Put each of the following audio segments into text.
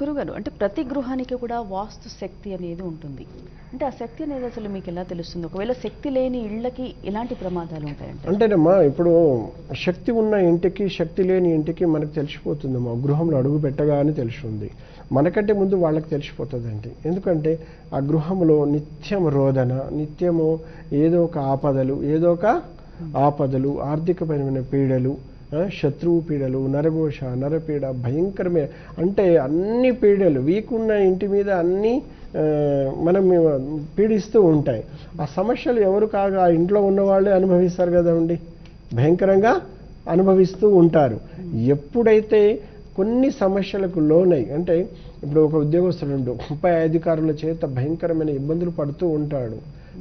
గురుగారు అంటే ప్రతి గృహానికి కూడా వాస్తు శక్తి అనేది ఉంటుంది. అంటే ఆ శక్తి అనేది అసలు మీకు ఎలా తెలుస్తుంది? ఒకవేళ శక్తి లేని ఇళ్ళకి ఎలాంటి ప్రమాదాలు ఉంటాయంటే అంటేనమ్మా ఇప్పుడు శక్తి ఉన్న ఇంటికి శక్తి లేని ఇంటికి మనకు తెలిసిపోతుందమ్మా గృహంలో అడుగు పెట్టగానే తెలుస్తుంది మనకంటే ముందు వాళ్ళకి తెలిసిపోతుందండి. ఎందుకంటే ఆ గృహంలో నిత్యం రోదన నిత్యము ఏదో ఒక ఆపదలు ఏదో ఒక ఆపదలు ఆర్థికపరమైన పీడలు శత్రువు పీడలు నరఘోష నరపీడ భయంకరమైన అంటే అన్ని పీడలు వీకున్న ఇంటి మీద అన్ని మనం పీడిస్తూ ఉంటాయి. ఆ సమస్యలు ఎవరు కాగా ఆ ఇంట్లో ఉన్న వాళ్ళే అనుభవిస్తారు కదండి. భయంకరంగా అనుభవిస్తూ ఉంటారు. ఎప్పుడైతే కొన్ని సమస్యలకు లోనై అంటే ఇప్పుడు ఒక ఉద్యోగస్తుడు పై అధికారుల చేత భయంకరమైన ఇబ్బందులు పడుతూ ఉంటాడు.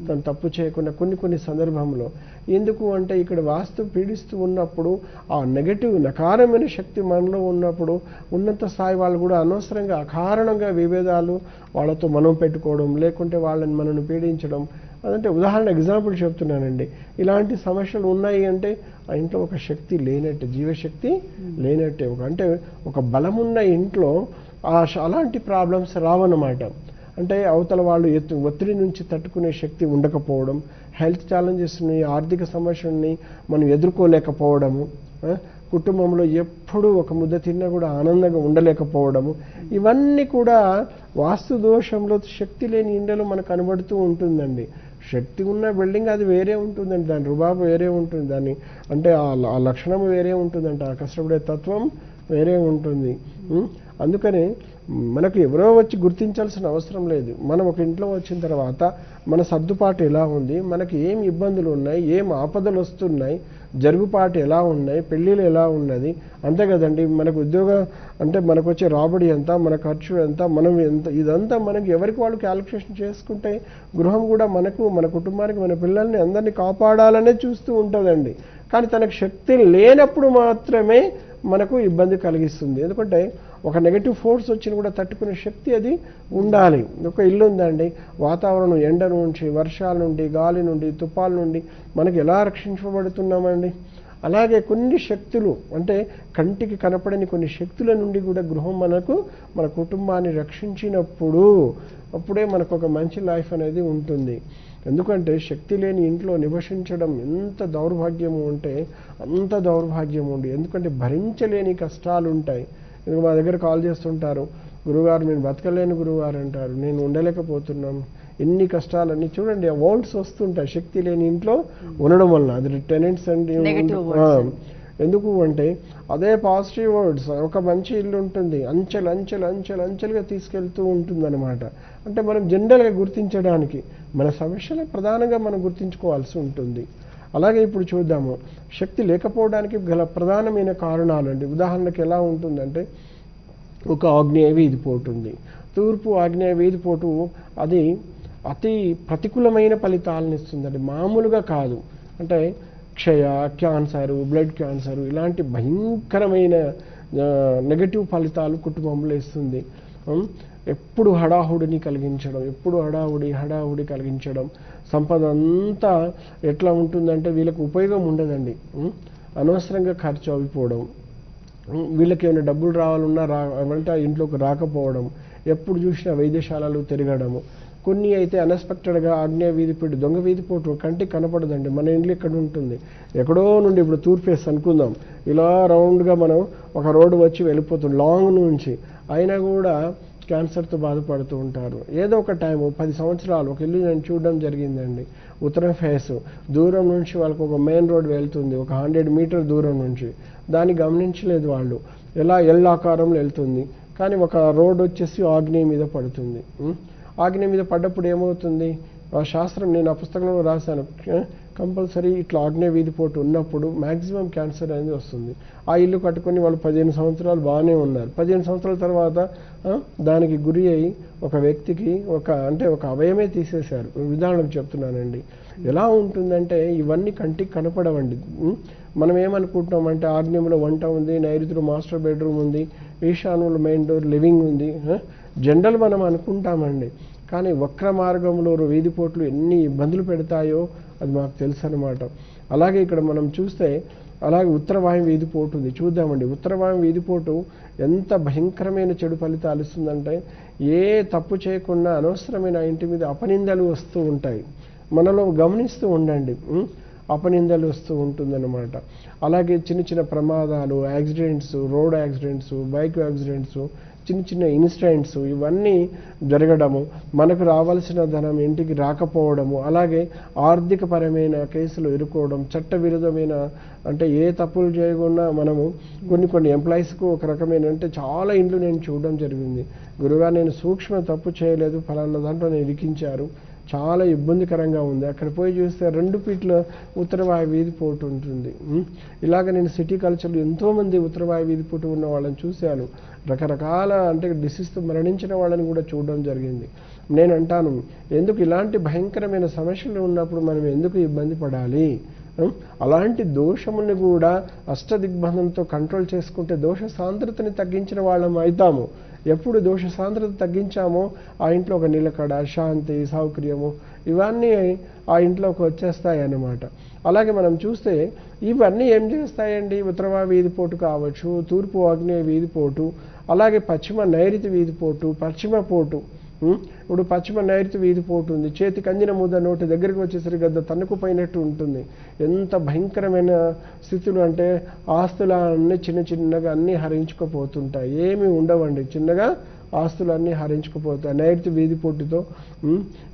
తను తప్పు చేయకుండా కొన్ని కొన్ని సందర్భంలో ఎందుకు అంటే ఇక్కడ వాస్తు పీడిస్తూ ఉన్నప్పుడు ఆ నెగటివ్ నకారమైన శక్తి మనలో ఉన్నప్పుడు ఉన్నత స్థాయి వాళ్ళు కూడా అనవసరంగా అకారణంగా విభేదాలు వాళ్ళతో మనం పెట్టుకోవడం లేకుంటే వాళ్ళని మనల్ని పీడించడం. అదంటే ఉదాహరణ ఎగ్జాంపుల్ చెప్తున్నానండి. ఇలాంటి సమస్యలు ఉన్నాయి అంటే ఆ ఇంట్లో ఒక శక్తి లేనట్టే జీవశక్తి లేనట్టే. ఒక అంటే ఒక బలమున్న ఇంట్లో అలాంటి ప్రాబ్లమ్స్ రావన్నమాట. అంటే అవతల వాళ్ళు ఎత్తు ఒత్తిడి నుంచి తట్టుకునే శక్తి ఉండకపోవడం హెల్త్ ఛాలెంజెస్ని ఆర్థిక సమస్యల్ని మనం ఎదుర్కోలేకపోవడము కుటుంబంలో ఎప్పుడూ ఒక ముద్ద తిన్నా కూడా ఆనందంగా ఉండలేకపోవడము ఇవన్నీ కూడా వాస్తు దోషంలో శక్తి లేని ఇండలో మనకు కనబడుతూ ఉంటుందండి. శక్తి ఉన్న బిల్డింగ్ అది వేరే ఉంటుందండి దాని రుబాబు వేరే ఉంటుంది దాన్ని అంటే ఆ లక్షణం వేరే ఉంటుందంట ఆ కష్టపడే తత్వం వేరే ఉంటుంది. అందుకని మనకు ఎవరో వచ్చి గుర్తించాల్సిన అవసరం లేదు. మనం ఒక ఇంట్లో వచ్చిన తర్వాత మన సర్దుపాటు ఎలా ఉంది మనకి ఏం ఇబ్బందులు ఉన్నాయి ఏం ఆపదలు వస్తున్నాయి జరుగుపాటు ఎలా ఉన్నాయి పెళ్ళిళ్ళు ఎలా ఉన్నది అంతే కదండి. మనకు ఉద్యోగం అంటే మనకు వచ్చే రాబడి ఎంత మన ఖర్చు ఎంత మనం ఎంత ఇదంతా మనకి ఎవరికి వాళ్ళు క్యాలిక్యులేషన్ చేసుకుంటే గృహం కూడా మనకు మన కుటుంబానికి మన పిల్లల్ని అందరినీ కాపాడాలనే చూస్తూ ఉంటుందండి. కానీ తనకు శక్తి లేనప్పుడు మాత్రమే మనకు ఇబ్బంది కలిగిస్తుంది. ఎందుకంటే ఒక నెగటివ్ ఫోర్స్ వచ్చిన కూడా తట్టుకునే శక్తి అది ఉండాలి. ఒక ఇల్లు ఉందండి వాతావరణం ఎండ నుంచి వర్షాల నుండి గాలి నుండి తుపాల నుండి మనకి ఎలా రక్షించబడుతున్నామండి? అలాగే కొన్ని శక్తులు అంటే కంటికి కనపడని కొన్ని శక్తుల నుండి కూడా గృహం మనకు మన కుటుంబాన్ని రక్షించినప్పుడు అప్పుడే మనకు ఒక మంచి లైఫ్ అనేది ఉంటుంది. ఎందుకంటే శక్తి లేని ఇంట్లో నివసించడం ఎంత దౌర్భాగ్యము ఉంటే అంత దౌర్భాగ్యం ఉండి ఎందుకంటే భరించలేని కష్టాలు ఉంటాయి ఎందుకు మా దగ్గర కాల్ చేస్తుంటారు. గురుగారు నేను బతకలేను గురుగారు అంటారు. నేను ఉండలేకపోతున్నాను ఎన్ని కష్టాలన్నీ చూడండి ఆ వస్తుంటాయి. శక్తి లేని ఇంట్లో ఉండడం వలన. అది టెనెంట్స్ అండి. ఎందుకు అంటే అదే పాజిటివ్ వర్డ్స్ ఒక మంచి ఇల్లు ఉంటుంది. అంచెలు అంచెలు అంచెలు అంచెలుగా తీసుకెళ్తూ ఉంటుంది అనమాట అంటే మనం జనరల్గా గుర్తించడానికి మన సమస్యలు ప్రధానంగా మనం గుర్తించుకోవాల్సి ఉంటుంది. అలాగే ఇప్పుడు చూద్దాము. శక్తి లేకపోవడానికి గల ప్రధానమైన కారణాలు అండి ఉదాహరణకు ఎలా ఉంటుందంటే ఒక ఆగ్నేయ వీధి ఉంది. తూర్పు ఆగ్నేయ వీధి పోటు అది అతి ప్రతికూలమైన ఫలితాలను ఇస్తుందండి. మామూలుగా కాదు. అంటే క్షయ క్యాన్సరు బ్లడ్ క్యాన్సరు ఇలాంటి భయంకరమైన నెగటివ్ ఫలితాలు కుటుంబంలో ఇస్తుంది. ఎప్పుడు హడాహుడిని కలిగించడం ఎప్పుడు హడావుడి హడావుడి కలిగించడం. సంపద అంతా ఎట్లా ఉంటుందంటే వీళ్ళకి ఉపయోగం ఉండదండి. అనవసరంగా ఖర్చు అయిపోవడం. వీళ్ళకి ఏమైనా డబ్బులు రావాలన్నా రా అంటే ఇంట్లోకి రాకపోవడం. ఎప్పుడు చూసినా వైద్యశాలలు తిరగడము. కొన్ని అయితే అన్ఎక్స్పెక్టెడ్గా ఆగ్నేయ వీధిపోటు దొంగ వీధిపోటు కంటికి కనపడదండి. మన ఇంట్లో ఇక్కడ ఉంటుంది. ఎక్కడో నుండి ఇప్పుడు తూర్పేసి అనుకుందాం. ఇలా రౌండ్గా మనం ఒక రోడ్డు వచ్చి వెళ్ళిపోతుంది లాంగ్ నుంచి అయినా కూడా క్యాన్సర్తో బాధపడుతూ ఉంటారు. ఏదో ఒక టైం పది సంవత్సరాలు ఒక ఇల్లు నేను చూడడం జరిగిందండి. ఉత్తరం ఫేస్ దూరం నుంచి వాళ్ళకు ఒక మెయిన్ రోడ్ వెళ్తుంది ఒక హండ్రెడ్ మీటర్ దూరం నుంచి. దాన్ని గమనించలేదు వాళ్ళు. ఎలా ఎల్ ఆకారంలో వెళ్తుంది. కానీ ఒక రోడ్ వచ్చేసి ఆగ్నేయ మీద పడుతుంది. ఆగ్నేయ మీద పడ్డప్పుడు ఏమవుతుంది? ఆ శాస్త్రం నేను ఆ పుస్తకంలో రాశాను. కంపల్సరీ ఇట్లా ఆగ్నేయ వీధిపోటు ఉన్నప్పుడు మ్యాక్సిమం క్యాన్సర్ అనేది వస్తుంది. ఆ ఇల్లు కట్టుకొని వాళ్ళు పదిహేను సంవత్సరాలు బాగానే ఉన్నారు. పదిహేను సంవత్సరాల తర్వాత దానికి గురి అయి ఒక వ్యక్తికి ఒక అంటే ఒక అవయమే తీసేశారు. ఉదాహరణకు చెప్తున్నానండి. ఎలా ఉంటుందంటే ఇవన్నీ కంటికి కనపడవండి. మనం ఏమనుకుంటున్నామంటే ఆగ్నేయంలో వంట ఉంది నైరుతిలో మాస్టర్ బెడ్రూమ్ ఉంది ఈశాన్యంలో మెయిన్ డోర్ లివింగ్ ఉంది జనరల్ మనం అనుకుంటామండి. కానీ వక్ర మార్గంలో వీధిపోట్లు ఎన్ని ఇబ్బందులు పెడతాయో అది మాకు తెలుసు అనమాట అలాగే ఇక్కడ మనం చూస్తే అలాగే ఉత్తరవాయు వీధిపోటు ఉంది. చూద్దామండి. ఉత్తరవాయు వీధిపోటు ఎంత భయంకరమైన చెడు ఫలితాలు ఇస్తుందంటే ఏ తప్పు చేయకుండా అనవసరమైన ఇంటి మీద అపనిందలు వస్తూ ఉంటాయి. మనలో గమనిస్తూ ఉండండి. అపనిందలు వస్తూ ఉంటుందన్నమాట. అలాగే చిన్న చిన్న ప్రమాదాలు accidents road accidents bike accidents చిన్న చిన్న ఇన్సిడెంట్స్ ఇవన్నీ జరగడము మనకు రావాల్సిన ధనం ఇంటికి రాకపోవడము అలాగే ఆర్థికపరమైన కేసులు ఎదుర్కోవడం చట్ట విరుద్ధమైన అంటే ఏ తప్పులు చేయకుండా మనము కొన్ని కొన్ని ఎంప్లాయీస్కు ఒక రకమైన అంటే చాలా ఇండ్లు నేను చూడడం జరిగింది. గురుగా నేను సూక్ష్మ తప్పు చేయలేదు ఫలానా దాంట్లో నేను ఇరికించారు. చాలా ఇబ్బందికరంగా ఉంది. అక్కడ పోయి చూస్తే రెండు ఫీట్ల ఉత్తరవాయు వీధి పోటు ఉంటుంది. ఇలాగ నేను సిటీ కల్చర్లో ఎంతోమంది ఉత్తరవాయు వీధి పోటు ఉన్న వాళ్ళని చూశాను. రకరకాల అంటే డిసీజ్తో మరణించిన వాళ్ళని కూడా చూడడం జరిగింది. నేను అంటాను ఎందుకు ఇలాంటి భయంకరమైన సమస్యలు ఉన్నప్పుడు మనం ఎందుకు ఇబ్బంది పడాలి? అలాంటి దోషముని కూడా అష్టదిగ్బంధంతో కంట్రోల్ చేసుకుంటే దోష సాంద్రతని తగ్గించిన వాళ్ళం అవుతాము. ఎప్పుడు దోష సాంద్రత తగ్గించామో ఆ ఇంట్లో ఒక నిలకడ శాంతి సౌకర్యము ఇవన్నీ ఆ ఇంట్లోకి వచ్చేస్తాయి అన్నమాట. అలాగే మనం చూస్తే ఇవన్నీ ఏం చేస్తాయండి? ఉత్తరవా వీధిపోటు కావచ్చు తూర్పు ఆగ్నేయ వీధిపోటు అలాగే పశ్చిమ నైరుతి వీధిపోటు పశ్చిమ పోటు. ఇప్పుడు పశ్చిమ నైరుతి వీధి ఉంది. చేతి కందిన ముద్ద నోటి దగ్గరికి వచ్చేసరికి గద్ద తన్నుకుపోయినట్టు ఉంటుంది. ఎంత భయంకరమైన స్థితులు అంటే ఆస్తులన్నీ చిన్న చిన్నగా అన్నీ హరించుకుపోతుంటాయి. ఏమీ ఉండవండి. చిన్నగా ఆస్తులన్నీ హరించుకుపోతాయి. నైరుతి వీధి పొట్టుతో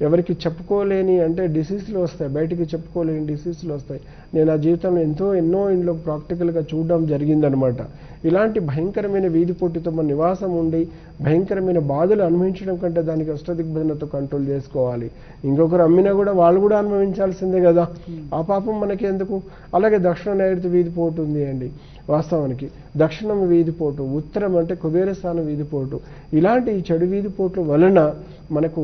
ఎవరికి చెప్పుకోలేని అంటే డిసీజ్లు వస్తాయి. బయటికి చెప్పుకోలేని డిసీజ్లు వస్తాయి. నేను ఆ జీవితంలో ఎంతో ఎన్నో ఇంట్లో ప్రాక్టికల్గా చూడడం జరిగిందనమాట. ఇలాంటి భయంకరమైన వీధి పొట్టుతో మన నివాసం ఉండి భయంకరమైన బాధలు అనుభవించడం కంటే దానికి అష్టదిగ్బంధనతో కంట్రోల్ చేసుకోవాలి. ఇంకొకరు అమ్మినా కూడా వాళ్ళు కూడా అనుభవించాల్సిందే కదా. ఆ పాపం మనకి ఎందుకు అలాగే దక్షిణ నైరుతి వీధి పోటు ఉంది అండి. వాస్తవానికి దక్షిణం వీధిపోటు ఉత్తరం అంటే కుబేరస్థానం వీధిపోటు ఇలాంటి చెడు చెడు వీధిపోట్ల వలన మనకు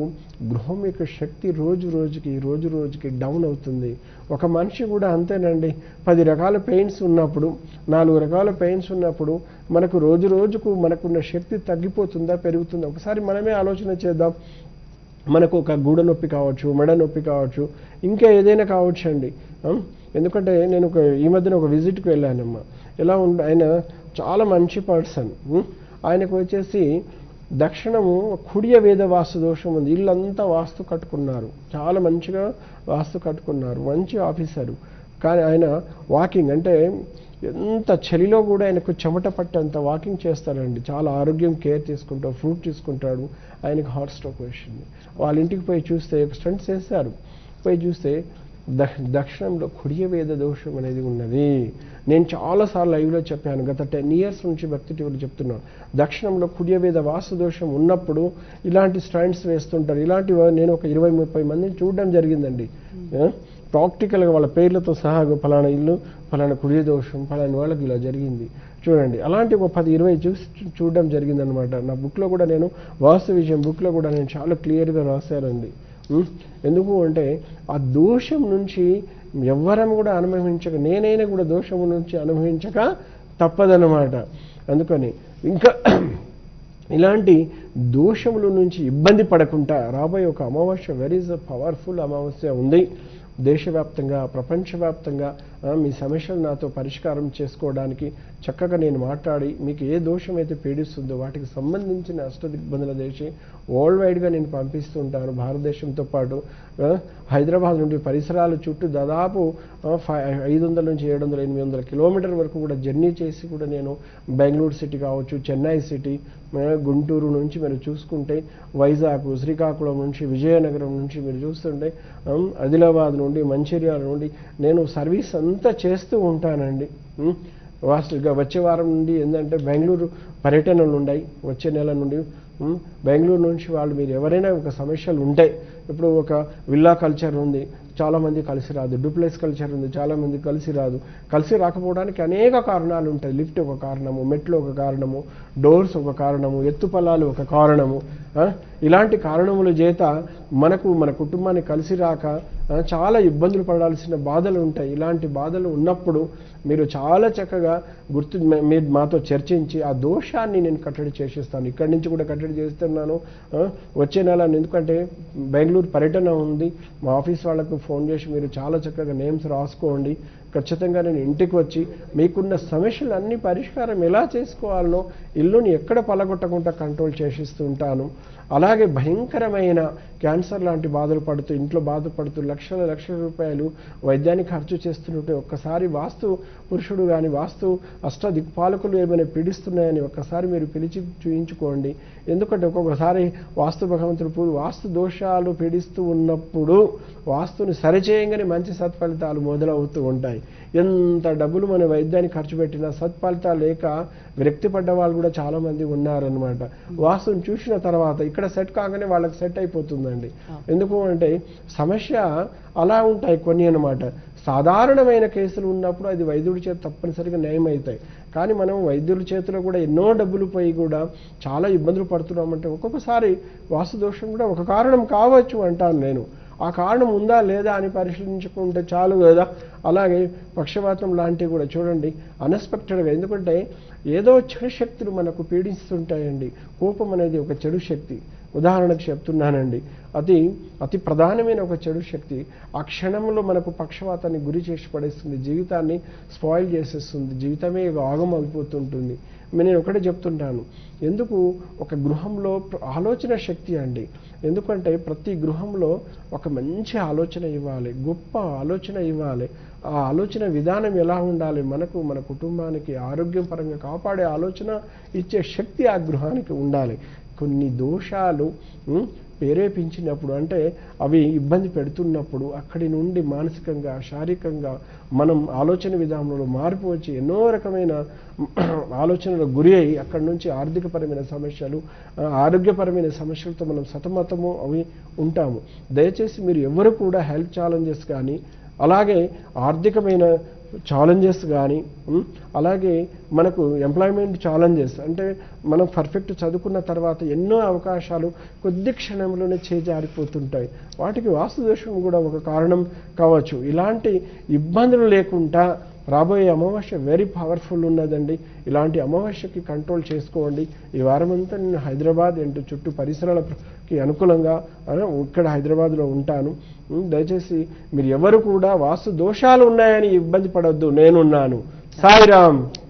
గృహం యొక్క శక్తి రోజు రోజుకి రోజు రోజుకి డౌన్ అవుతుంది. ఒక మనిషి కూడా అంతేనండి. పది రకాల పెయిన్స్ ఉన్నప్పుడు నాలుగు రకాల పెయిన్స్ ఉన్నప్పుడు మనకు రోజు రోజుకు మనకున్న శక్తి తగ్గిపోతుందా పెరుగుతుందా? ఒకసారి మనమే ఆలోచన చేద్దాం. మనకు ఒక గూడ నొప్పి కావచ్చు మెడ నొప్పి కావచ్చు ఇంకా ఏదైనా కావచ్చు అండి. ఎందుకంటే నేను ఒక ఈ మధ్యన ఒక విజిట్కి వెళ్ళానమ్మా. ఎలా ఉండ ఆయన చాలా మంచి పర్సన్ ఆయనకు వచ్చేసి దక్షిణము కుడియ వేద వాస్తు దోషం ఉంది. ఇల్లంతా వాస్తు కట్టుకున్నారు. చాలా మంచిగా వాస్తు కట్టుకున్నారు. మంచి ఆఫీసరు. కానీ ఆయన వాకింగ్ అంటే ఎంత చలిలో కూడా ఆయనకు చెమట పట్టేంత వాకింగ్ చేస్తారండి చాలా ఆరోగ్యం కేర్ తీసుకుంటాడు ఫ్రూట్ తీసుకుంటాడు. ఆయనకు హార్ట్ స్ట్రోక్ వచ్చింది. వాళ్ళ ఇంటికి పోయి చూస్తే స్టంట్స్ వేస్తారు పోయి చూస్తే దక్షిణంలో కుడియ వేద దోషం అనేది ఉన్నది. నేను చాలాసార్లు లైవ్లో చెప్పాను గత టెన్ ఇయర్స్ నుంచి భక్తి టీవీలో చెప్తున్నాను దక్షిణంలో కుడియ వేద వాస్తు దోషం ఉన్నప్పుడు ఇలాంటి స్టాండ్స్ వేస్తుంటారు. ఇలాంటివి నేను ఒక ఇరవై ముప్పై మందిని చూడడం జరిగిందండి. ఆ? ప్రాక్టికల్గా వాళ్ళ పేర్లతో సహా ఫలానా ఇల్లు ఫలానా కుడియ దోషం ఫలానా వాళ్ళకి ఇలా జరిగింది. చూడండి అలాంటి ఒక పది ఇరవై చూసి చూడడం జరిగిందనమాట నా బుక్లో కూడా నేను వాస్తు విషయం బుక్లో కూడా నేను చాలా క్లియర్గా రాశానండి? ఎందుకు అంటే ఆ దోషం నుంచి ఎవ్వరం కూడా అనుభవించక నేనైనా కూడా దోషం నుంచి అనుభవించక తప్పదన్నమాట. అందుకని ఇంకా ఇలాంటి దోషముల నుంచి ఇబ్బంది పడకుండా రాబోయే ఒక అమావాస్య వెరీ పవర్ఫుల్ అమావాస్య ఉంది. దేశవ్యాప్తంగా ప్రపంచవ్యాప్తంగా మీ సమస్యలు నాతో పరిష్కారం చేసుకోవడానికి చక్కగా నేను మాట్లాడి మీకు ఏ దోషం అయితే పీడిస్తుందో వాటికి సంబంధించిన అష్టదిగ్బంధుల దేశం వరల్డ్ వైడ్గా నేను పంపిస్తుంటాను. భారతదేశంతో పాటు హైదరాబాద్ నుండి పరిసరాల చుట్టూ దాదాపు ఐదు వందల నుంచి ఏడు వందల ఎనిమిది వందల కిలోమీటర్ వరకు కూడా జర్నీ చేసి కూడా నేను బెంగళూరు సిటీ కావచ్చు చెన్నై సిటీ గుంటూరు నుంచి మీరు చూసుకుంటే వైజాగ్ శ్రీకాకుళం నుంచి విజయనగరం నుంచి మీరు చూస్తుంటే ఆదిలాబాద్ నుండి మంచిర్యాల నుండి నేను సర్వీస్ అంతా చేస్తూ ఉంటానండి ఉం. వచ్చే వారం నుండి ఏంటంటే బెంగళూరు పర్యటనలు ఉన్నాయి వచ్చే నెల నుండి బెంగళూరు నుంచి వాళ్ళు మీరు ఎవరైనా ఒక సమస్యలు ఉంటాయి ఇప్పుడు ఒక విల్లా కల్చర్ ఉంది చాలామంది కలిసి రాదు. డూప్లెక్స్ కల్చర్ ఉంది చాలామంది కలిసి రాదు. కలిసి రాకపోవడానికి అనేక కారణాలు ఉంటాయి. లిఫ్ట్ ఒక కారణము మెట్లు ఒక కారణము డోర్స్ ఒక కారణము ఎత్తుపల్లాలు ఒక కారణము ఇలాంటి కారణముల చేత మనకు మన కుటుంబాన్ని కలిసి రాక చాలా ఇబ్బందులు పడాల్సిన బాధలు ఉంటాయి. ఇలాంటి బాధలు ఉన్నప్పుడు మీరు చాలా చక్కగా గుర్తు మీరు మాతో చర్చించి ఆ దోషాన్ని నేను కట్టడి చేసేస్తాను. ఇక్కడి నుంచి కూడా కట్టడి చేస్తున్నాను. వచ్చే నెల ఎందుకంటే బెంగళూరు పర్యటన ఉంది. మా ఆఫీస్ వాళ్ళకు ఫోన్ చేసి మీరు చాలా చక్కగా నేమ్స్ రాసుకోండి. ఖచ్చితంగా నేను ఇంటికి వచ్చి మీకున్న సమస్యలు పరిష్కారం ఎలా చేసుకోవాలనో ఇల్లుని ఎక్కడ పలగొట్టకుండా కంట్రోల్ చేసిస్తూ ఉంటాను. అలాగే భయంకరమైన క్యాన్సర్ లాంటి బాధలు పడుతూ ఇంట్లో బాధపడుతూ లక్షల లక్షల రూపాయలు వైద్యానికి ఖర్చు చేస్తుంటే ఒక్కసారి వాస్తు పురుషుడు కానీ వాస్తు అష్ట దిక్పాలకులు ఏమైనా పీడిస్తున్నాయని ఒక్కసారి మీరు పిలిచి చూయించుకోండి. ఎందుకంటే ఒక్కొక్కసారి వాస్తు భగవంతుడు వాస్తు దోషాలు పీడిస్తూ ఉన్నప్పుడు వాస్తుని సరిచేయంగానే మంచి సత్ఫలితాలు మొదలవుతూ ఉంటాయి. ఎంత డబ్బులు మన వైద్యానికి ఖర్చు పెట్టినా సత్ఫలితాలు లేక విరక్తి పడ్డ వాళ్ళు కూడా చాలా మంది ఉన్నారనమాట వాస్తుని చూసిన తర్వాత ఇక్కడ సెట్ కాగానే వాళ్ళకి సెట్ అయిపోతుందండి. ఎందుకు అంటే సమస్య అలా ఉంటాయి కొన్ని అన్నమాట. సాధారణమైన కేసులు ఉన్నప్పుడు అది వైద్యుడి చేత తప్పనిసరిగా నయం అవుతాయి కానీ మనం వైద్యుల చేతిలో కూడా ఎన్నో డబ్బులు పోయి కూడా చాలా ఇబ్బందులు పడుతున్నామంటే ఒక్కొక్కసారి వాస్తు దోషం కూడా ఒక కారణం కావచ్చు అంటాను నేను. ఆ కారణం ఉందా లేదా అని పరిశీలించుకుంటే చాలు కదా. అలాగే పక్షవాతం లాంటివి కూడా చూడండి అన్ఎక్స్పెక్టెడ్గా ఎందుకంటే ఏదో చెడు శక్తులు మనకు పీడిస్తుంటాయండి. కోపం అనేది ఒక చెడు శక్తి. ఉదాహరణకు చెప్తున్నానండి అది అతి ప్రధానమైన ఒక చెడు శక్తి. ఆ క్షణంలో మనకు పక్షవాతాన్ని గురి చేసి పడేస్తుంది జీవితాన్ని స్పాయిల్ చేసేస్తుంది జీవితమే ఆగం అయిపోతుంటుంది. నేను ఒకటే చెప్తుంటాను ఎందుకు ఒక గృహంలో ఆలోచన శక్తి అండి? ఎందుకంటే ప్రతి గృహంలో ఒక మంచి ఆలోచన ఇవ్వాలి గొప్ప ఆలోచన ఇవ్వాలి. ఆ ఆలోచన విధానం ఎలా ఉండాలి? మనకు మన కుటుంబానికి ఆరోగ్యం పరంగా కాపాడే ఆలోచన ఇచ్చే శక్తి ఆ గృహానికి ఉండాలి. కొన్ని దోషాలు ప్రేరేపించినప్పుడు అంటే అవి ఇబ్బంది పెడుతున్నప్పుడు అక్కడి నుండి మానసికంగా శారీరకంగా మనం ఆలోచన విధానంలో మార్పు వచ్చి ఎన్నో రకమైన ఆలోచనలకు గురి అయి అక్కడి నుంచి ఆర్థికపరమైన సమస్యలు ఆరోగ్యపరమైన సమస్యలతో మనం సతమతము అవి ఉంటాము. దయచేసి మీరు ఎవరు కూడా హెల్త్ ఛాలెంజెస్ కానీ అలాగే ఆర్థికమైన ఛాలెంజెస్ కానీ అలాగే మనకు ఎంప్లాయ్మెంట్ ఛాలెంజెస్ అంటే మనం పర్ఫెక్ట్ చదువుకున్న తర్వాత ఎన్నో అవకాశాలు కొద్ది క్షణంలోనే చేజారిపోతుంటాయి. వాటికి వాస్తుదోషం కూడా ఒక కారణం కావచ్చు. ఇలాంటి ఇబ్బందులు లేకుండా రాబోయే అమావాస్య వెరీ పవర్ఫుల్ ఉన్నదండి. ఇలాంటి అమావాస్యకి కంట్రోల్ చేసుకోండి. ఈ వారమంతా నేను హైదరాబాద్ అంటూ చుట్టూ పరిసరాలకి అనుకూలంగా ఇక్కడ హైదరాబాద్లో ఉంటాను. దయచేసి మీరు ఎవరు కూడా వాస్తు దోషాలు ఉన్నాయని ఇబ్బంది పడవద్దు నేనున్నాను. సాయిరామ్.